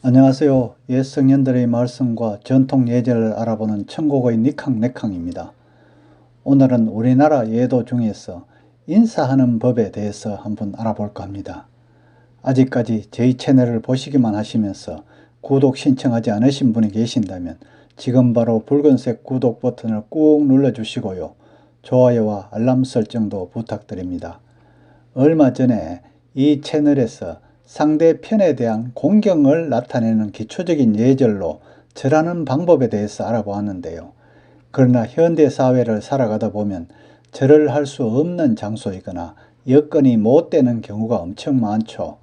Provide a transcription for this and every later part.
안녕하세요. 옛 성년들의 말씀과 전통 예절을 알아보는 천국의 니캉네캉입니다. 오늘은 우리나라 예도 중에서 인사하는 법에 대해서 한번 알아볼까 합니다. 아직까지 저희 채널을 보시기만 하시면서 구독 신청하지 않으신 분이 계신다면 지금 바로 붉은색 구독 버튼을 꾹 눌러주시고요. 좋아요와 알람 설정도 부탁드립니다. 얼마 전에 이 채널에서 상대편에 대한 공경을 나타내는 기초적인 예절로 절하는 방법에 대해서 알아보았는데요. 그러나 현대 사회를 살아가다 보면 절을 할 수 없는 장소이거나 여건이 못 되는 경우가 엄청 많죠.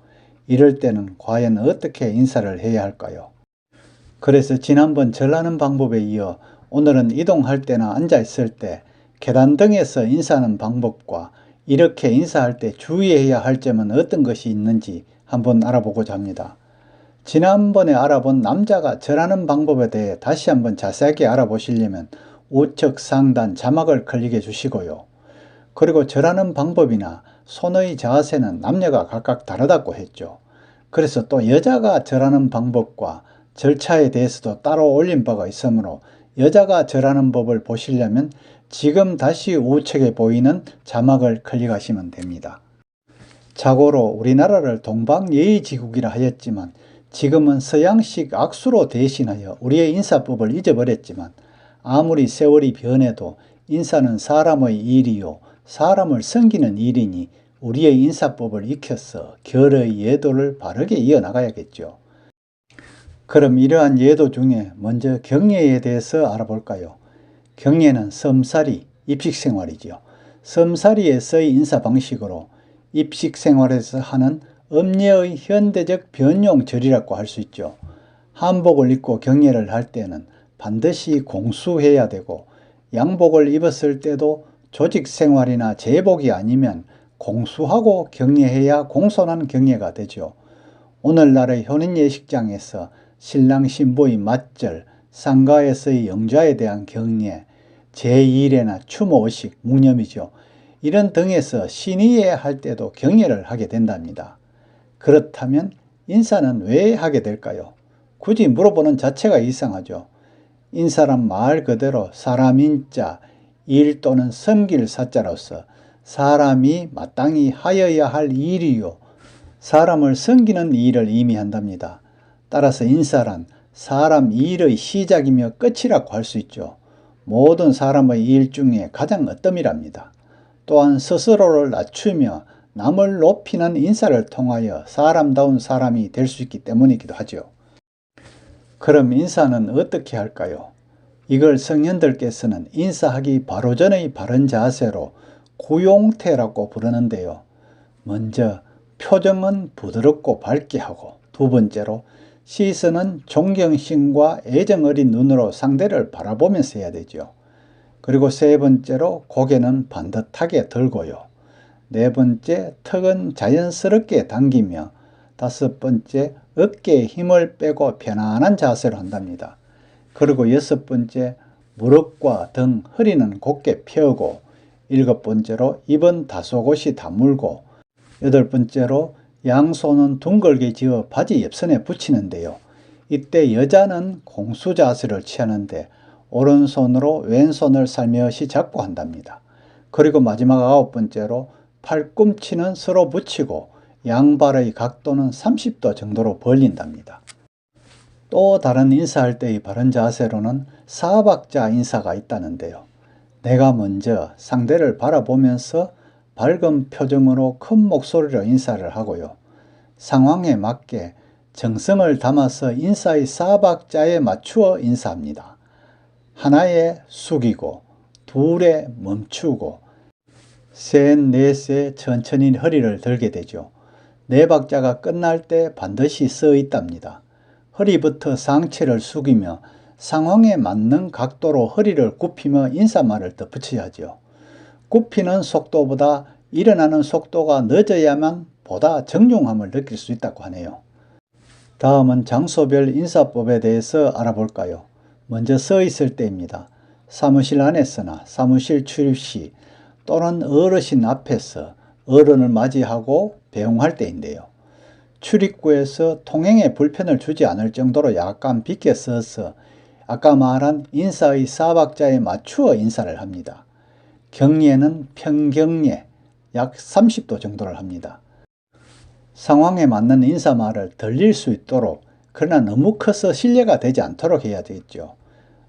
이럴 때는 과연 어떻게 인사를 해야 할까요? 그래서 지난번 절하는 방법에 이어 오늘은 이동할 때나 앉아 있을 때 계단 등에서 인사하는 방법과 이렇게 인사할 때 주의해야 할 점은 어떤 것이 있는지 한번 알아보고자 합니다. 지난번에 알아본 남자가 절하는 방법에 대해 다시 한번 자세하게 알아보시려면 우측 상단 자막을 클릭해 주시고요. 그리고 절하는 방법이나 손의 자세는 남녀가 각각 다르다고 했죠. 그래서 또 여자가 절하는 방법과 절차에 대해서도 따로 올린 바가 있으므로 여자가 절하는 법을 보시려면 지금 다시 우측에 보이는 자막을 클릭하시면 됩니다. 자고로 우리나라를 동방예의지국이라 하였지만 지금은 서양식 악수로 대신하여 우리의 인사법을 잊어버렸지만 아무리 세월이 변해도 인사는 사람의 일이요 사람을 섬기는 일이니 우리의 인사법을 익혀서 결의 예도를 바르게 이어나가야겠죠. 그럼 이러한 예도 중에 먼저 경례에 대해서 알아볼까요? 경례는 섬살이, 입식생활이지요. 섬살이에서의 인사 방식으로 입식생활에서 하는 음례의 현대적 변용절이라고 할 수 있죠. 한복을 입고 경례를 할 때는 반드시 공수해야 되고 양복을 입었을 때도 조직 생활이나 제복이 아니면 공수하고 경례해야 공손한 경례가 되죠. 오늘날의 혼인예식장에서 신랑 신부의 맞절, 상가에서의 영좌에 대한 경례, 제2일에나 추모의식, 묵념이죠. 이런 등에서 신의에 할 때도 경례를 하게 된답니다. 그렇다면 인사는 왜 하게 될까요? 굳이 물어보는 자체가 이상하죠. 인사란 말 그대로 사람 인 자, 일 또는 섬길 사자로서 사람이 마땅히 하여야 할 일이요. 사람을 섬기는 일을 의미한답니다. 따라서 인사란 사람 일의 시작이며 끝이라고 할 수 있죠. 모든 사람의 일 중에 가장 어뜸이랍니다. 또한 스스로를 낮추며 남을 높이는 인사를 통하여 사람다운 사람이 될 수 있기 때문이기도 하죠. 그럼 인사는 어떻게 할까요? 이걸 성현들께서는 인사하기 바로 전의 바른 자세로 구용태라고 부르는데요. 먼저 표정은 부드럽고 밝게 하고 두 번째로 시선은 존경심과 애정 어린 눈으로 상대를 바라보면서 해야 되죠. 그리고 세 번째로 고개는 반듯하게 들고요. 네 번째, 턱은 자연스럽게 당기며 다섯 번째, 어깨에 힘을 빼고 편안한 자세로 한답니다. 그리고 여섯 번째, 무릎과 등, 허리는 곧게 펴고 일곱 번째로 입은 다소곳이 다물고 여덟 번째로 양손은 둥글게 지어 바지 옆선에 붙이는데요. 이때 여자는 공수 자세를 취하는데 오른손으로 왼손을 살며시 잡고 한답니다. 그리고 마지막 아홉 번째로 팔꿈치는 서로 붙이고 양발의 각도는 30도 정도로 벌린답니다. 또 다른 인사할 때의 바른 자세로는 사박자 인사가 있다는데요. 내가 먼저 상대를 바라보면서 밝은 표정으로 큰 목소리로 인사를 하고요. 상황에 맞게 정성을 담아서 인사의 사박자에 맞추어 인사합니다. 하나에 숙이고 둘에 멈추고 셋, 넷에 천천히 허리를 들게 되죠. 네 박자가 끝날 때 반드시 서 있답니다. 허리부터 상체를 숙이며 상황에 맞는 각도로 허리를 굽히며 인사말을 덧붙여야죠. 굽히는 속도보다 일어나는 속도가 늦어야만 보다 정중함을 느낄 수 있다고 하네요. 다음은 장소별 인사법에 대해서 알아볼까요? 먼저 서 있을 때입니다. 사무실 안에서나 사무실 출입 시 또는 어르신 앞에서 어른을 맞이하고 배웅할 때인데요. 출입구에서 통행에 불편을 주지 않을 정도로 약간 빗게 서서 아까 말한 인사의 사박자에 맞추어 인사를 합니다. 경례는 평경례 약 30도 정도를 합니다. 상황에 맞는 인사말을 들릴 수 있도록 그러나 너무 커서 신뢰가 되지 않도록 해야 되겠죠.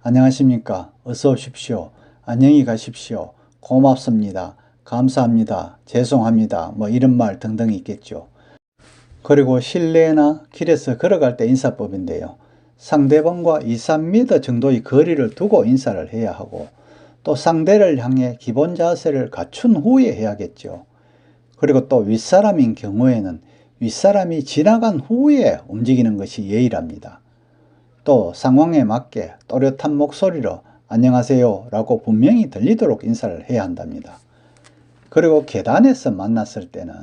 안녕하십니까. 어서 오십시오. 안녕히 가십시오. 고맙습니다. 감사합니다. 죄송합니다. 뭐 이런 말 등등 있겠죠. 그리고 실내나 길에서 걸어갈 때 인사법인데요. 상대방과 2, 3m 정도의 거리를 두고 인사를 해야 하고 또 상대를 향해 기본 자세를 갖춘 후에 해야겠죠. 그리고 또 윗사람인 경우에는 윗사람이 지나간 후에 움직이는 것이 예의랍니다. 또 상황에 맞게 또렷한 목소리로 안녕하세요 라고 분명히 들리도록 인사를 해야 한답니다. 그리고 계단에서 만났을 때는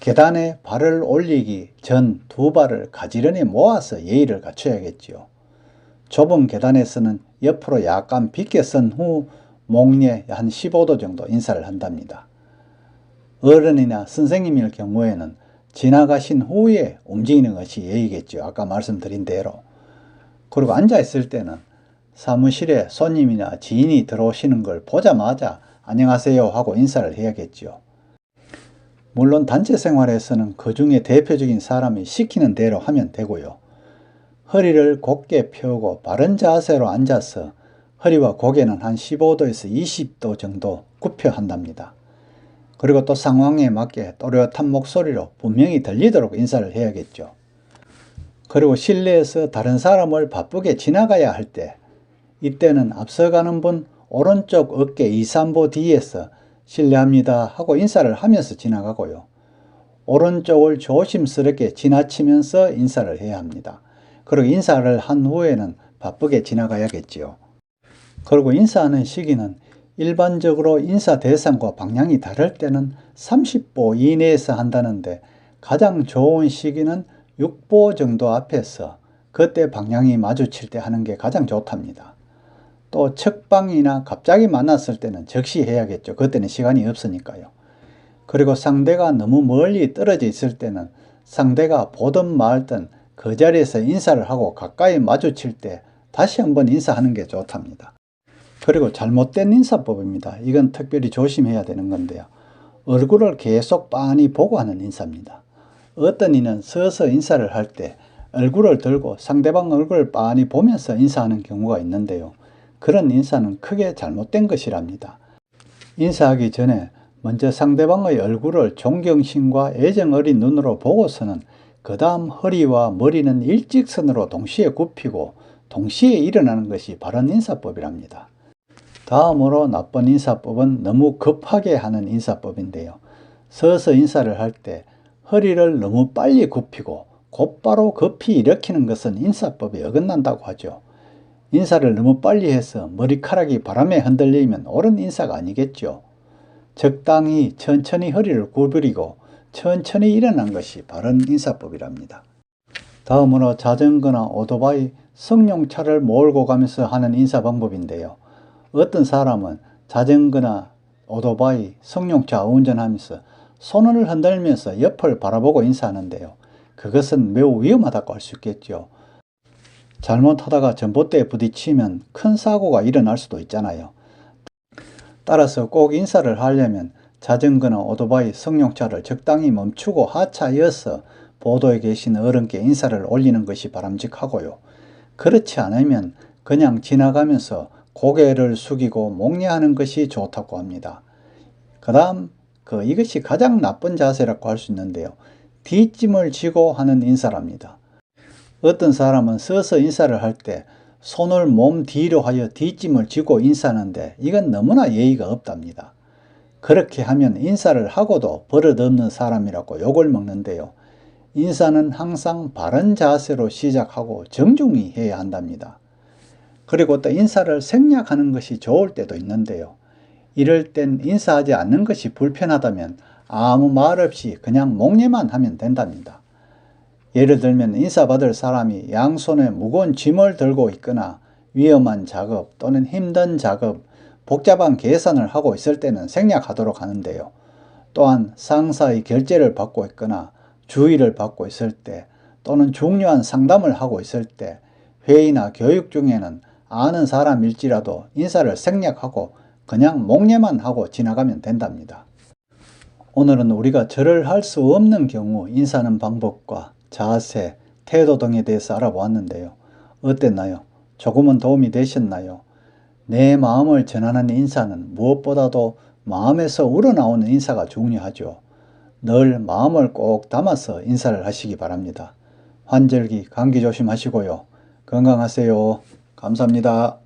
계단에 발을 올리기 전 두 발을 가지런히 모아서 예의를 갖춰야겠지요. 좁은 계단에서는 옆으로 약간 빗게 쓴후 목례 한 15도 정도 인사를 한답니다. 어른이나 선생님일 경우에는 지나가신 후에 움직이는 것이 예의겠죠. 아까 말씀드린 대로. 그리고 앉아있을 때는 사무실에 손님이나 지인이 들어오시는 걸 보자마자 안녕하세요 하고 인사를 해야겠죠. 물론 단체 생활에서는 그 중에 대표적인 사람이 시키는 대로 하면 되고요. 허리를 곧게 펴고 바른 자세로 앉아서 허리와 고개는 한 15도에서 20도 정도 굽혀 한답니다. 그리고 또 상황에 맞게 또렷한 목소리로 분명히 들리도록 인사를 해야겠죠. 그리고 실내에서 다른 사람을 바쁘게 지나가야 할 때, 이때는 앞서가는 분 오른쪽 어깨 2, 3보 뒤에서 실례합니다 하고 인사를 하면서 지나가고요. 오른쪽을 조심스럽게 지나치면서 인사를 해야 합니다. 그리고 인사를 한 후에는 바쁘게 지나가야겠지요. 그리고 인사하는 시기는 일반적으로 인사 대상과 방향이 다를 때는 30보 이내에서 한다는데 가장 좋은 시기는 6보 정도 앞에서 그때 방향이 마주칠 때 하는 게 가장 좋답니다. 또 측방이나 갑자기 만났을 때는 적시 해야겠죠. 그때는 시간이 없으니까요. 그리고 상대가 너무 멀리 떨어져 있을 때는 상대가 보든 말든 그 자리에서 인사를 하고 가까이 마주칠 때 다시 한번 인사하는 게 좋답니다. 그리고 잘못된 인사법입니다. 이건 특별히 조심해야 되는 건데요. 얼굴을 계속 빤히 보고 하는 인사입니다. 어떤 이는 서서 인사를 할 때 얼굴을 들고 상대방 얼굴을 빤히 보면서 인사하는 경우가 있는데요. 그런 인사는 크게 잘못된 것이랍니다. 인사하기 전에 먼저 상대방의 얼굴을 존경심과 애정 어린 눈으로 보고서는 그 다음 허리와 머리는 일직선으로 동시에 굽히고 동시에 일어나는 것이 바른 인사법이랍니다. 다음으로 나쁜 인사법은 너무 급하게 하는 인사법인데요. 서서 인사를 할 때 허리를 너무 빨리 굽히고 곧바로 급히 일으키는 것은 인사법에 어긋난다고 하죠. 인사를 너무 빨리 해서 머리카락이 바람에 흔들리면 옳은 인사가 아니겠죠. 적당히 천천히 허리를 구부리고 천천히 일어난 것이 바른 인사법이랍니다. 다음으로 자전거나 오토바이, 승용차를 몰고 가면서 하는 인사 방법인데요. 어떤 사람은 자전거나 오토바이, 승용차 운전하면서 손을 흔들면서 옆을 바라보고 인사하는데요. 그것은 매우 위험하다고 할 수 있겠죠. 잘못하다가 전봇대에 부딪히면 큰 사고가 일어날 수도 있잖아요. 따라서 꼭 인사를 하려면 자전거나 오토바이, 승용차를 적당히 멈추고 하차이어서 보도에 계신 어른께 인사를 올리는 것이 바람직하고요. 그렇지 않으면 그냥 지나가면서 고개를 숙이고 목례하는 것이 좋다고 합니다. 그 다음 그 이것이 가장 나쁜 자세라고 할 수 있는데요. 뒷짐을 지고 하는 인사랍니다. 어떤 사람은 서서 인사를 할 때 손을 몸 뒤로 하여 뒷짐을 지고 인사하는데 이건 너무나 예의가 없답니다. 그렇게 하면 인사를 하고도 버릇없는 사람이라고 욕을 먹는데요. 인사는 항상 바른 자세로 시작하고 정중히 해야 한답니다. 그리고 또 인사를 생략하는 것이 좋을 때도 있는데요. 이럴 땐 인사하지 않는 것이 불편하다면 아무 말 없이 그냥 목례만 하면 된답니다. 예를 들면 인사받을 사람이 양손에 무거운 짐을 들고 있거나 위험한 작업 또는 힘든 작업, 복잡한 계산을 하고 있을 때는 생략하도록 하는데요. 또한 상사의 결제를 받고 있거나 주의를 받고 있을 때 또는 중요한 상담을 하고 있을 때 회의나 교육 중에는 아는 사람일지라도 인사를 생략하고 그냥 목례만 하고 지나가면 된답니다. 오늘은 우리가 절을 할 수 없는 경우 인사하는 방법과 자세, 태도 등에 대해서 알아보았는데요. 어땠나요? 조금은 도움이 되셨나요? 내 마음을 전하는 인사는 무엇보다도 마음에서 우러나오는 인사가 중요하죠. 늘 마음을 꼭 담아서 인사를 하시기 바랍니다. 환절기 감기 조심하시고요. 건강하세요. 감사합니다.